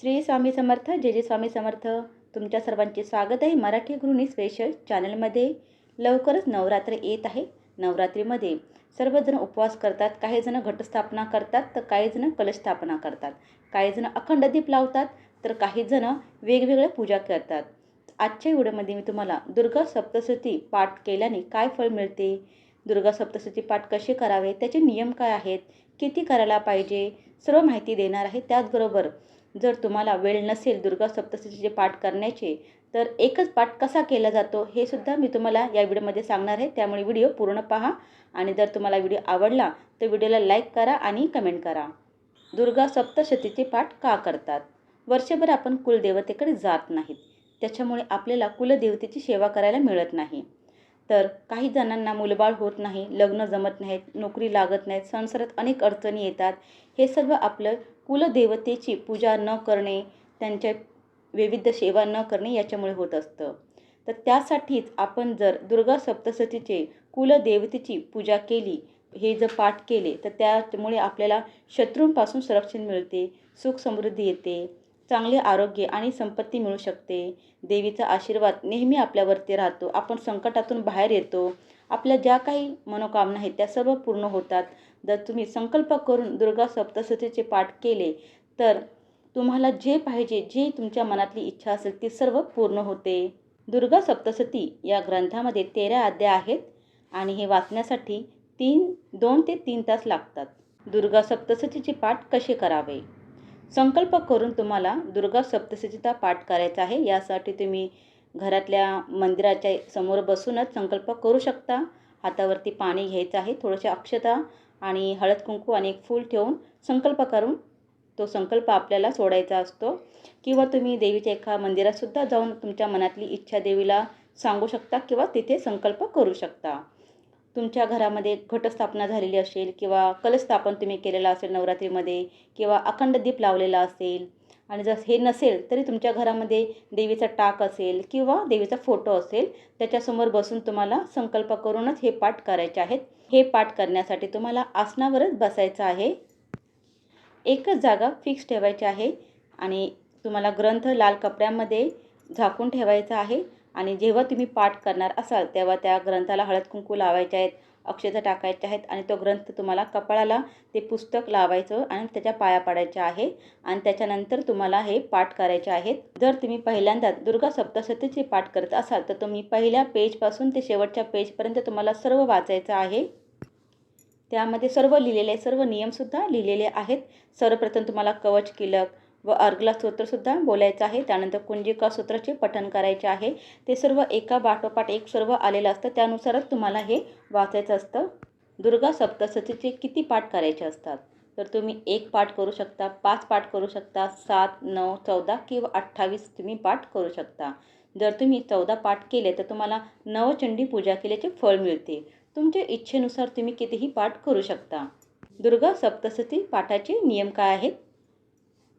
श्री स्वामी समर्थ जे जे स्वामी समर्थ. तुमच्या सर्वांचे स्वागत आहे मराठी गृहिणी स्पेशल चॅनलमध्ये लवकरच नवरात्र येत आहे. नवरात्रीमध्ये सर्वजण उपवास करतात काही जण घटस्थापना करतात तर काही जण कलशस्थापना करतात. काही जण अखंड दीप लावतात तर काही जण वेगवेगळ्या पूजा करतात. आजच्या व्हिडिओमध्ये मी तुम्हाला दुर्गा सप्तशती पाठ केल्याने काय फळ मिळते? दुर्गा सप्तशती पाठ कसे करावे? त्याचे नियम काय आहेत? किती करायला पाहिजे? सर्व माहिती देणार आहे त्याचबरोबर जर तुम्हाला वेळ नसेल दुर्गा सप्तशतीचे पाठ करण्याचे तर एकच पाठ कसा केला जातो हे सुद्धा मी तुम्हाला या व्हिडिओमध्ये सांगणार आहे. त्यामुळे व्हिडिओ पूर्ण पहा आणि जर तुम्हाला व्हिडिओ आवडला तर व्हिडिओला लाईक करा आणि कमेंट करा. दुर्गा सप्तशतीचे पाठ का करतात? वर्षभर आपण कुलदेवतेकडे जात नाहीत. त्याच्यामुळे आपल्याला कुलदेवतेची सेवा करायला मिळत नाही. तर काही जणांना मुलबाळ होत नाही लग्न जमत नाहीत नोकरी लागत नाहीत संसारात अनेक अडचणी येतात. हे सर्व आपलं कुलदेवतेची पूजा न करणे त्यांच्या विविध सेवा न करणे याच्यामुळे होत असतं. तर त्यासाठीच आपण जर दुर्गा सप्तशतीचे कुलदेवतेची पूजा केली हे जर पाठ केले तर त्यामुळे आपल्याला शत्रूंपासून संरक्षण मिळते सुख समृद्धी येते. चांगले आरोग्य आणि संपत्ती मिळू शकते. देवीचा आशीर्वाद नेहमी आपल्यावरती राहतो. आपण संकटातून बाहेर येतो. आपल्या ज्या काही मनोकामना आहेत त्या सर्व पूर्ण होतात. जर तुम्ही संकल्प करून दुर्गा सप्तशतीचे पाठ केले तर तुम्हाला जे पाहिजे जे तुमच्या मनातली इच्छा असेल ती सर्व पूर्ण होते. दुर्गा सप्तशती या ग्रंथामध्ये तेरा अध्याय आहेत आणि हे वाचण्यासाठी तीन दोन ते तीन तास लागतात. दुर्गा सप्तशतीचे पाठ कसे करावे? संकल्प करून तुम्हाला दुर्गा सप्तशतीचा पाठ करायचा आहे. यासाठी तुम्ही घरातल्या मंदिराच्या समोर बसूनच संकल्प करू शकता. हातावरती पाणी घ्यायचं आहे. थोडंशा अक्षता आणि हळद कुंकू आणि एक फूल ठेवून संकल्प करून तो संकल्प आपल्याला सोडायचा असतो. किंवा तुम्ही देवीच्या एका मंदिरातसुद्धा जाऊन तुमच्या मनातली इच्छा देवीला सांगू शकता किंवा तिथे संकल्प करू शकता. तुमच्या घरामध्ये घटस्थापना झालेली असेल किंवा कलस्थापन तुम्ही केलेलं असेल नवरात्रीमध्ये किंवा अखंड दीप लावलेला असेल आणि जर हे नसेल तरी तुमच्या घरामध्ये देवीचा टाक असेल किंवा देवीचा फोटो असेल त्याच्यासमोर बसून तुम्हाला संकल्प करूनच हे पाठ करायचे आहेत. हे पाठ करण्यासाठी तुम्हाला आसनावरच बसायचं आहे. एकच जागा फिक्स ठेवायची आहे आणि तुम्हाला ग्रंथ लाल कपड्यामध्ये झाकून ठेवायचा आहे. आणि जेव्हा तुम्ही पाठ करणार असाल तेव्हा त्या ग्रंथाला हळद कुंकू लावायचे आहेत अक्षता टाकायच्या आहेत आणि तो ग्रंथ तुम्हाला कपाळाला ते पुस्तक लावायचं आणि त्याच्या पाया पाडायच्या आहे आणि त्याच्यानंतर तुम्हाला हे पाठ करायचे आहेत. जर तुम्ही पहिल्यांदा दुर्गा सप्तशतीचे पाठ करत असाल तर तुम्ही पहिल्या पेजपासून ते शेवटच्या पेजपर्यंत तुम्हाला सर्व वाचायचं आहे. त्यामध्ये सर्व लिहिलेले सर्व नियमसुद्धा लिहिलेले आहेत. सर्वप्रथम तुम्हाला कवच किलक व अर्गला स्तोत्रसुद्धा बोलायचं आहे. त्यानंतर कुंजिका सूत्राचे पठण करायचे आहे. ते सर्व एका पाठोपाठ एक सर्व आलेलं असतं. त्यानुसारच तुम्हाला हे वाचायचं असतं. दुर्गा सप्तशतीचे किती पाठ करायचे असतात? तर तुम्ही एक पाठ करू शकता पाच पाठ करू शकता सात नऊ चौदा किंवा अठ्ठावीस तुम्ही पाठ करू शकता. जर तुम्ही चौदा पाठ केले तर तुम्हाला नवचंडी पूजा केल्याचे फळ मिळते. तुमच्या इच्छेनुसार तुम्ही कितीही पाठ करू शकता. दुर्गा सप्तशती पाठाचे नियम काय आहेत?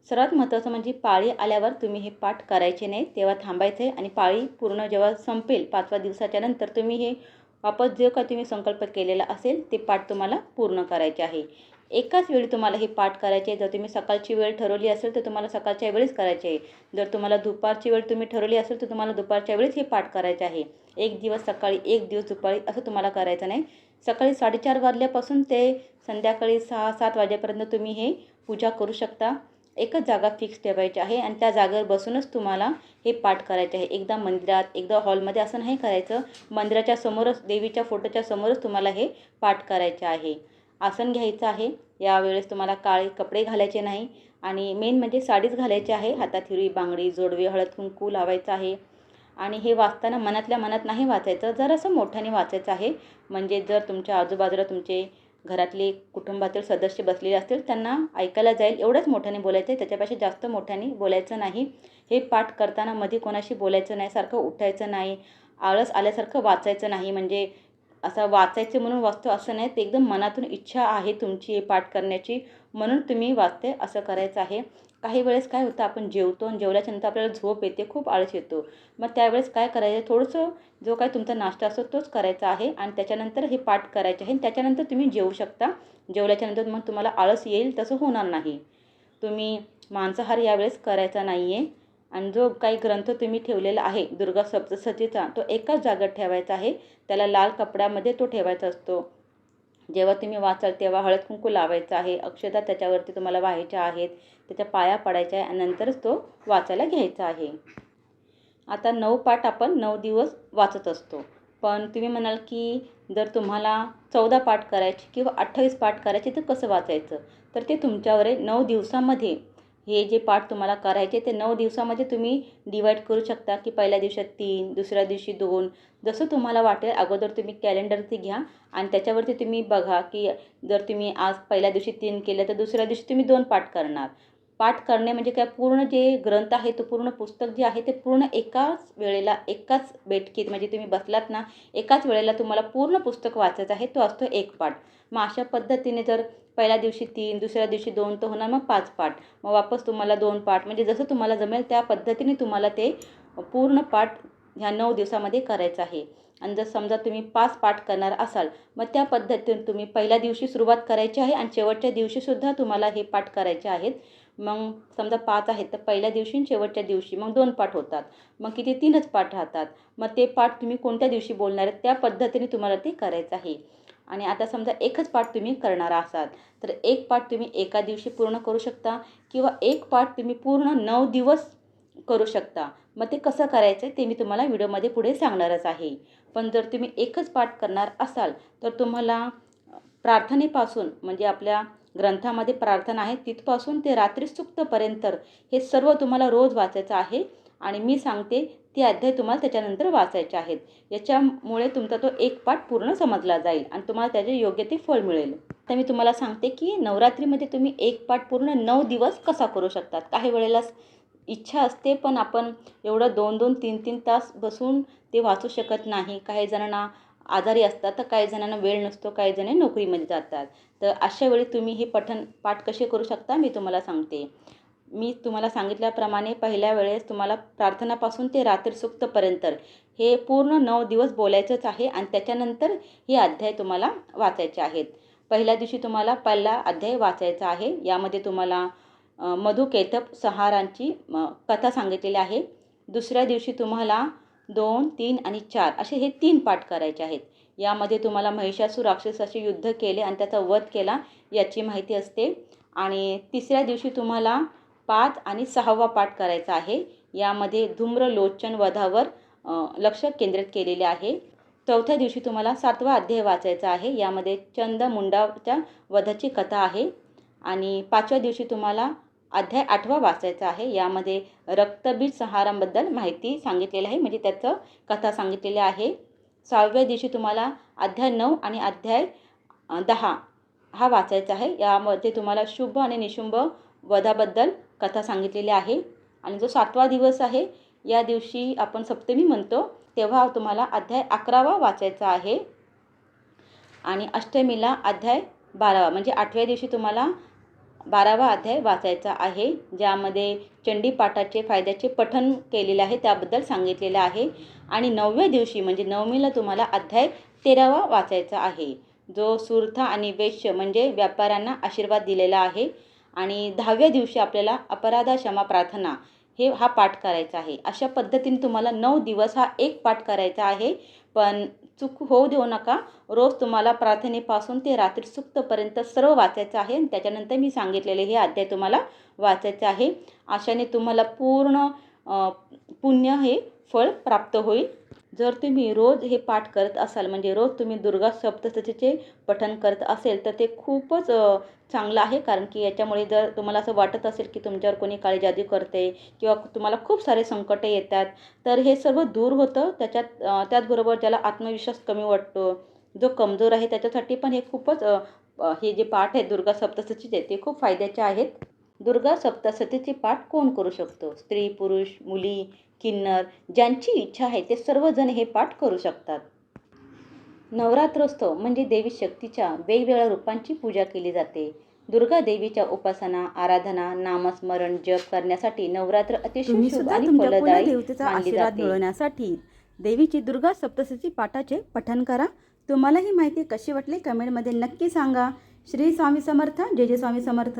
सर्वात महत्त्वाचं म्हणजे पाळी आल्यावर तुम्ही हे पाठ करायचे नाही तेव्हा थांबायचं आहे आणि पाळी पूर्ण जेव्हा संपेल पाचव्या दिवसाच्या नंतर तुम्ही हे वापस जो का तुम्ही संकल्प केलेला असेल ते पाठ तुम्हाला पूर्ण करायचे आहे. एकाच वेळी तुम्हाला हे पाठ करायचे जर तुम्ही सकाळची वेळ ठरवली असेल तर तुम्हाला सकाळच्या वेळेस करायचे आहे. जर तुम्हाला दुपारची वेळ तुम्ही ठरवली असेल तर तुम्हाला दुपारच्या वेळेस हे पाठ करायचे आहे. एक दिवस सकाळी एक दिवस दुपारी असं तुम्हाला करायचं नाही. सकाळी साडेचार वाजल्यापासून ते संध्याकाळी सहा सात वाजेपर्यंत तुम्ही हे पूजा करू शकता. एकच जागा फिक्स ठेवायची आहे आणि त्या जागेवर बसूनच तुम्हाला हे पाठ करायचे आहे. एकदा मंदिरात एकदा हॉलमध्ये असं नाही करायचं. मंदिराच्या समोरच देवीच्या फोटोच्या समोरच तुम्हाला हे पाठ करायचे आहे. आसन घ्यायचं आहे. यावेळेस तुम्हाला काळे कपडे घालायचे नाही. आणि मेन म्हणजे साडीच घालायची आहे. हातात हिरवी बांगडी जोडवे हळद कुंकू लावायचं आहे. आणि हे वाचताना मनातल्या मनात नाही वाचायचं. जरासं मोठ्याने वाचायचं आहे. म्हणजे जर तुमच्या आजूबाजूला तुमचे घरातले कुटुंबातील सदस्य बसलेले असतील त्यांना ऐकायला जाईल. एवढंच मोठ्याने बोलायचं आहे त्याच्यापेक्षा जास्त मोठ्याने बोलायचं नाही. हे पाठ करताना मध्ये कोणाशी बोलायचं नाही सारखं उठायचं नाही. आळस आल्यासारखं वाचायचं नाही. म्हणजे असं वाचायचं म्हणून वाचतो असं नाही ते एकदम मनातून इच्छा आहे तुमची हे पाठ करण्याची म्हणून तुम्ही वाचते असं करायचं आहे. काही वेळेस काय होतं आपण जेवतो आणि जेवल्याच्यानंतर आपल्याला झोप येते खूप आळस येतो. मग त्यावेळेस काय करायचं थोडंसं जो काय तुमचा नाश्ता असतो तोच करायचा आहे आणि त्याच्यानंतर हे पाठ करायचे आहे त्याच्यानंतर तुम्ही जेवू शकता. जेवल्याच्यानंतर मग तुम्हाला आळस येईल तसं होणार नाही. तुम्ही मांसाहार यावेळेस करायचा नाही आहे आणि जो काही ग्रंथ तुम्ही ठेवलेला आहे दुर्गा सप्तसतीचा तो एकाच जागेत ठेवायचा आहे. त्याला लाल कपड्यामध्ये तो ठेवायचा असतो. जेव्हा तुम्ही वाचाल तेव्हा हळद कुंकू लावायचं आहे. अक्षता त्याच्यावरती तुम्हाला व्हायच्या आहेत. त्याच्या पाया पडायच्या आहे आणि नंतरच तो वाचायला घ्यायचा आहे. आता नऊ पाठ आपण नऊ दिवस वाचत असतो. पण तुम्ही म्हणाल की जर तुम्हाला चौदा पाठ करायचे किंवा अठ्ठावीस पाठ करायचे तर कसं वाचायचं? तर ते तुमच्यावर आहे. नऊ दिवसामध्ये हे जे पाठ तुम्हाला करायचे ते नऊ दिवसामध्ये तुम्ही डिवाईड करू शकता की पहिल्या दिवसात तीन दुसऱ्या दिवशी दोन. जसं तुम्हाला वाटेल अगोदर तुम्ही कॅलेंडरती घ्या आणि त्याच्यावरती तुम्ही बघा की जर तुम्ही आज पहिल्या दिवशी तीन केलं तर दुसऱ्या दिवशी तुम्ही दोन पाठ करणार. पाठ करणे म्हणजे काय? पूर्ण जे ग्रंथ आहे तो पूर्ण पुस्तक जे आहे ते पूर्ण एकाच वेळेला एकाच बैठकीत म्हणजे तुम्ही बसलात ना एकाच वेळेला तुम्हाला पूर्ण पुस्तक वाचायचं आहे तो असतो एक पाठ. मग अशा पद्धतीने जर पहिल्या दिवशी तीन दुसऱ्या दिवशी दोन तर होणार मग पाच पाठ. मग वापस तुम्हाला दोन पाठ. म्हणजे जसं तुम्हाला जमेल त्या पद्धतीने तुम्हाला ते पूर्ण पाठ ह्या नऊ दिवसामध्ये करायचं आहे. आणि जर समजा तुम्ही पाच पाठ करणार असाल मग त्या पद्धतीने तुम्ही पहिल्या दिवशी सुरुवात करायची आहे आणि शेवटच्या दिवशीसुद्धा तुम्हाला हे पाठ करायचे आहेत. मग समजा पाच आहेत तर पहिल्या दिवशी आणि शेवटच्या दिवशी मग दोन पाठ होतात. मग किती? तीनच पाठ राहतात. मग ते पाठ तुम्ही कोणत्या दिवशी बोलणार आहेत त्या पद्धतीने तुम्हाला ते करायचं आहे. आणि आता समजा एकच पाठ तुम्ही करणार असाल तर एक पाठ तुम्ही एका दिवशी पूर्ण करू शकता किंवा एक पाठ तुम्ही पूर्ण नऊ दिवस करू शकता. मग ते कसं करायचं ते मी तुम्हाला व्हिडिओमध्ये पुढे सांगणारच आहे. पण जर तुम्ही एकच पाठ करणार असाल तर तुम्हाला प्रार्थनेपासून म्हणजे आपल्या ग्रंथामध्ये प्रार्थना आहे तिथपासून ते रात्री सुक्तपर्यंत हे सर्व तुम्हाला रोज वाचायचं आहे. आणि मी सांगते ते अध्याय तुम्हाला त्याच्यानंतर वाचायचे आहेत. याच्यामुळे तुमचा तो एक पाठ पूर्ण समजला जाईल आणि तुम्हाला त्याचे योग्य ते फळ मिळेल. तर मी तुम्हाला सांगते की नवरात्रीमध्ये तुम्ही एक पाठ पूर्ण नऊ दिवस कसा करू शकतात? काही वेळेला इच्छा असते पण आपण एवढं दोन दोन तीन तीन तास बसून ते वाचू शकत नाही. काही जणांना आजारी असतात तर काही जणांना वेळ नसतो काही जण नोकरीमध्ये जातात. तर अशा वेळी तुम्ही हे पठण पाठ कसे करू शकता मी तुम्हाला सांगते. मी तुम्हाला सांगितल्याप्रमाणे पहिल्या वेळेस तुम्हाला प्रार्थनापासून ते रात्री सुक्तपर्यंत हे पूर्ण नऊ दिवस बोलायचंच आहे आणि त्याच्यानंतर हे अध्याय तुम्हाला वाचायचे आहेत. पहिल्या दिवशी तुम्हाला पहिला अध्याय वाचायचा आहे. यामध्ये तुम्हाला मधु केतप सहारांची कथा सांगितलेली आहे. दुसऱ्या दिवशी तुम्हाला दोन तीन आणि चार असे हे तीन पाठ करायचे आहेत. यामध्ये तुम्हाला महिषासू राक्षसाशी युद्ध केले आणि त्याचा वध केला याची माहिती असते. आणि तिसऱ्या दिवशी तुम्हाला पाच आणि सहावा पाठ करायचा आहे. यामध्ये धूम्रलोचन वधावर लक्ष केंद्रित केलेले आहे. चौथ्या दिवशी तुम्हाला सातवा अध्याय वाचायचा आहे. यामध्ये चंद मुंडाच्या वधाची कथा आहे. आणि पाचव्या दिवशी तुम्हाला अध्याय आठवा वाचायचा आहे. यामध्ये रक्तबीज संहारांबद्दल माहिती सांगितलेली आहे. म्हणजे त्याचं कथा सांगितलेली आहे. सहाव्या दिवशी तुम्हाला अध्याय नऊ आणि अध्याय दहा हा वाचायचा आहे. यामध्ये तुम्हाला शुभ आणि निशुंभ वधाबद्दल कथा सांगितलेली आहे. आणि जो सातवा दिवस आहे या दिवशी आपण सप्तमी म्हणतो तेव्हा तुम्हाला अध्याय अकरावा वाचायचा आहे. आणि अष्टमीला अध्याय बारावा म्हणजे आठव्या दिवशी तुम्हाला बारावा अध्याय वाचायचा आहे. ज्यामध्ये चंडीपाठाचे फायद्याचे पठण केलेले आहे त्याबद्दल सांगितलेलं आहे. आणि नवव्या दिवशी म्हणजे नवमीला तुम्हाला अध्याय तेरावा वाचायचा आहे. जो सुरथा आणि वेश्य म्हणजे व्यापाऱ्यांना आशीर्वाद दिलेला आहे. आणि दहाव्या दिवशी आपल्याला अपराधा क्षमा प्रार्थना हे हा पाठ करायचा आहे. अशा पद्धतीने तुम्हाला नऊ दिवस हा एक पाठ करायचा आहे. पण चूक होऊ देऊ नका. रोज तुम्हाला प्रार्थनेपासून ते रात्री सुप्तपर्यंत सर्व वाचायचं आहे. आणि त्याच्यानंतर मी सांगितलेले हे अध्याय तुम्हाला वाचायचे आहे. अशाने तुम्हाला पूर्ण पुण्य हे फळ प्राप्त होईल. जर तुम्ही रोज हे पाठ करत असाल म्हणजे रोज तुम्ही दुर्गा सप्तशतीचे पठन करत असेल तर ते खूपच चांगलं आहे. कारण की याच्यामुळे जर तुम्हाला असं वाटत असेल की तुमच्यावर कोणी काळी जादू करते किंवा तुम्हाला खूप सारे संकट येतात तर हे सर्व दूर होतं. त्याच्यात त्याचबरोबर ज्याला आत्मविश्वास कमी वाटतो जो कमजोर आहे त्याच्यासाठी पण हे खूपच हे जे पाठ आहेत दुर्गा सप्तशतीचे ते खूप फायद्याचे आहेत. दुर्गा सप्तशतीचे पाठ कोण करू शकतो? स्त्री पुरुष मुली किन्नर ज्यांची इच्छा आहे ते सर्वजण हे पाठ करू शकतात. नवरात्रोत्सव म्हणजे देवी शक्तीच्या वेगवेगळ्या रूपांची पूजा केली जाते. दुर्गा देवीच्या उपासना आराधना नामस्मरण जप करण्यासाठी नवरात्र अतिशय आणि फलदायी मिळवण्यासाठी देवीची दुर्गा सप्तशती पाठाचे पठण करा. तुम्हाला ही माहिती कशी वाटली? कमेंटमध्ये नक्की सांगा. श्री स्वामी समर्थ. जय जय स्वामी समर्थ.